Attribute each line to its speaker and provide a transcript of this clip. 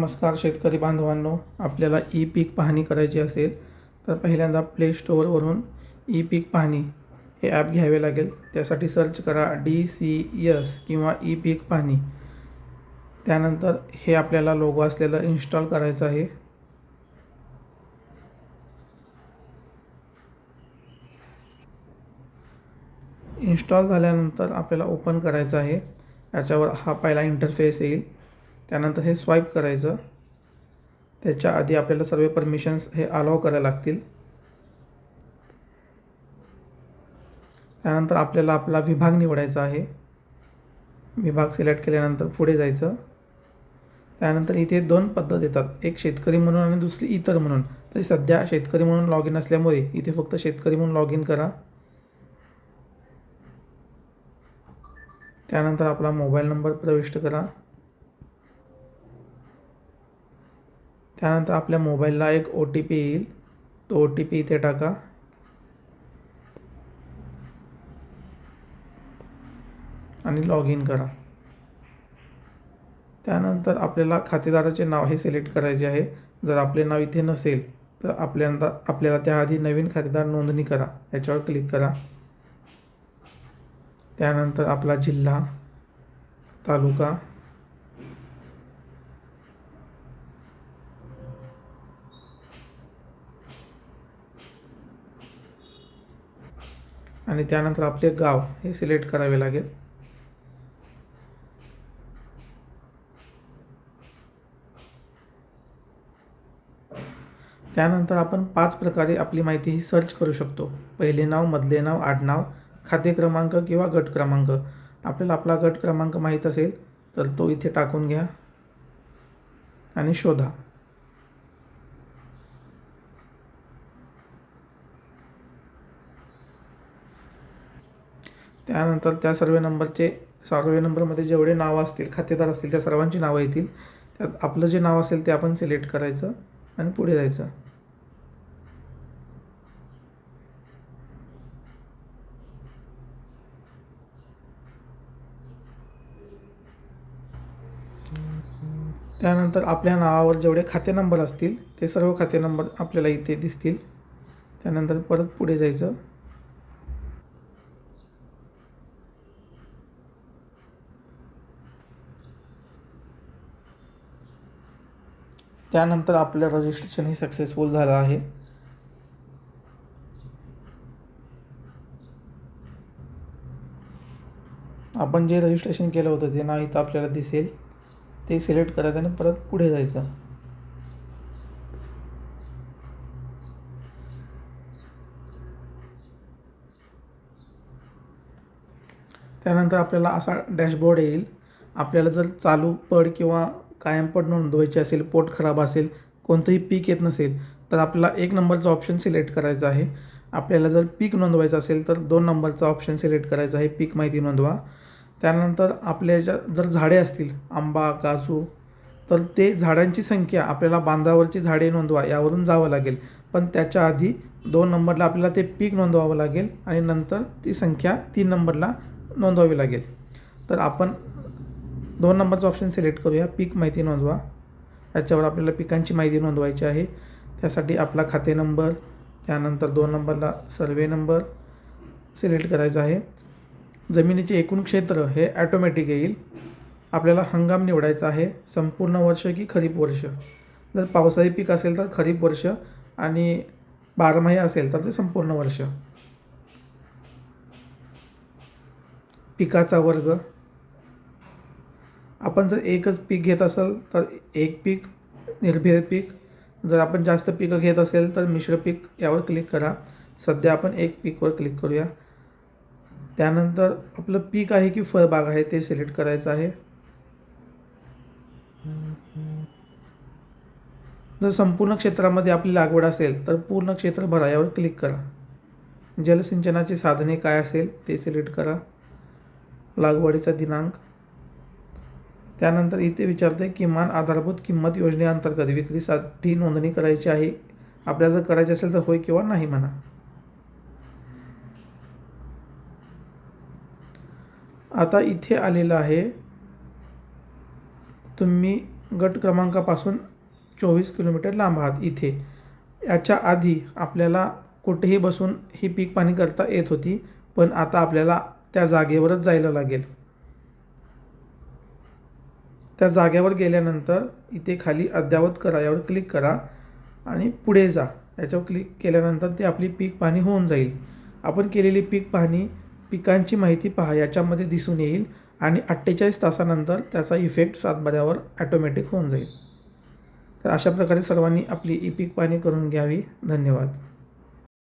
Speaker 1: नमस्कार शेतकरी बांधवांनो आपल्याला ई पीक पाहणी करायची असेल तर पहिल्यांदा प्ले स्टोअरवरून ई पीक पाहणी हे ॲप घ्यावे लागेल. त्यासाठी सर्च करा डी सी एस किंवा ई पीक पाहणी. त्यानंतर हे आपल्याला लोगो असलेलं इन्स्टॉल करायचं आहे. इन्स्टॉल झाल्यानंतर आपल्याला ओपन करायचं आहे. याच्यावर हा पहिला इंटरफेस येईल. त्यानंतर हे स्वाईप करायचं. त्याच्या आधी आपल्याला सर्व परमिशन्स हे अलाव करायला लागतील. त्यानंतर आपल्याला आपला विभाग निवडायचा आहे. विभाग सिलेक्ट केल्यानंतर पुढे जायचं. त्यानंतर इथे दोन पद्धत येतात. एक शेतकरी म्हणून आणि दुसरी इतर म्हणून. तर सध्या शेतकरी म्हणून लॉग इन असल्यामुळे इथे फक्त शेतकरी म्हणून लॉग इन करा. त्यानंतर आपला मोबाईल नंबर प्रविष्ट करा. त्यानंतर आपल्या मोबाईलला एक ओ टी पी येईल. तो ओ टी पी इथे टाका. आणि लॉग इन करा. त्यानंतर आपल्याला खातेदाराचे नाव हे सिलेक्ट करायचे आहे. जर आपले नाव इथे नसेल तर आपल्यांदा आपल्याला त्याआधी नवीन खातेदार नोंदणी करा. याच्यावर क्लिक करा. त्यानंतर आपला जिल्हा तालुका आणि त्यानंतर आपले गाव हे सिलेक्ट करावे लागेल. त्यानंतर आपण पाच प्रकारे आपली माहिती ही सर्च करू शकतो. पहिले नाव मधले नाव आडनाव खाते क्रमांक किंवा गट क्रमांक. आपल्याला आपला गट क्रमांक माहीत असेल तर तो इथे टाकून घ्या आणि शोधा. त्यानंतर त्या सर्व नंबरचे सर्वे नंबरमध्ये जेवढे नावं असतील खातेदार असतील त्या सर्वांची नावं येतील. त्यात आपलं जे नाव असेल ते आपण सिलेक्ट करायचं आणि पुढे जायचं. त्यानंतर आपल्या नावावर जेवढे खाते नंबर असतील ते सर्व खाते नंबर आपल्याला इथे दिसतील. त्यानंतर परत पुढे जायचं. त्यानंतर आपलं रजिस्ट्रेशन हे सक्सेसफुल झालं आहे. आपण जे रजिस्ट्रेशन केलं होतं ते नाही इथं आपल्याला दिसेल. ते सिलेक्ट करायचं आणि परत पुढे जायचं. त्यानंतर आपल्याला असा डॅशबोर्ड येईल. आपल्याला जर चालू पड किंवा कायमपट नोंदवायची असेल पोट खराब असेल कोणतंही पीक येत नसेल तर आपल्याला एक नंबरचा ऑप्शन सिलेक्ट करायचा आहे. आपल्याला जर पीक नोंदवायचं असेल तर दोन नंबरचा ऑप्शन सिलेक्ट करायचा आहे पीक माहिती नोंदवा. त्यानंतर आपल्या ज्या जर झाडे असतील आंबा काजू तर ते झाडांची संख्या आपल्याला बांधावरची झाडे नोंदवा यावरून जावं लागेल. पण त्याच्या आधी दोन नंबरला आपल्याला ते पीक नोंदवावं लागेल आणि नंतर ती संख्या तीन नंबरला नोंदवावी लागेल. तर आपण दोन नंबरचं ऑप्शन सिलेक्ट करूया. पीक माहिती नोंदवा. याच्यावर आपल्याला पिकांची माहिती नोंदवायची आहे. त्यासाठी आपला खाते नंबर त्यानंतर दोन नंबरला सर्वे नंबर सिलेक्ट करायचा आहे. जमिनीचे एकूण क्षेत्र हे ॲटोमॅटिक येईल. आपल्याला हंगाम निवडायचा आहे. संपूर्ण वर्ष की खरीप वर्ष? जर पावसाळी पीक असेल तर खरीप वर्ष आणि बारमाही असेल तर ते संपूर्ण वर्ष. पिकाचा वर्ग. आपण जर एकच पीक घेत असाल तर एक पीक निर्भेद पीक. जर आपण जास्त पिकं घेत असेल तर मिश्र पीक यावर क्लिक करा. सध्या आपण एक पीकवर क्लिक करूया. त्यानंतर आपलं पीक आहे की फळबाग आहे ते सिलेक्ट करायचं आहे. जर संपूर्ण क्षेत्रामध्ये आपली लागवड असेल तर पूर्ण क्षेत्र भरा यावर क्लिक करा. जलसिंचनाची साधने काय असेल ते सिलेक्ट करा. लागवडीचा दिनांक. त्यानंतर इथे विचारते किमान आधारभूत किंमत योजनेअंतर्गत विक्रीसाठी नोंदणी करायची आहे. आपल्याला जर करायची असेल तर होय किंवा नाही म्हणा. आता इथे आलेलं आहे तुम्ही गट क्रमांकापासून चोवीस किलोमीटर लांब आहात इथे. याच्या आधी आपल्याला कुठेही बसून ही पीक पाणी करता येत होती पण आता आपल्याला त्या जागेवरच जायला लागेल. त्या जागेवर गेल्यानंतर इथे खाली अद्ययावत करा यावर क्लिक करा आणि पुढे जा. याच्यावर क्लिक केल्यानंतर ते आपली पीक पाहणी होऊन जाईल. आपण केलेली पीक पाहणी पिकांची माहिती पहा याच्यामध्ये दिसून येईल आणि अठ्ठेचाळीस तासानंतर त्याचा इफेक्ट सातबाऱ्यावर ॲटोमॅटिक होऊन जाईल. तर अशा प्रकारे सर्वांनी आपली ई पीक पाहणी करून घ्यावी. धन्यवाद.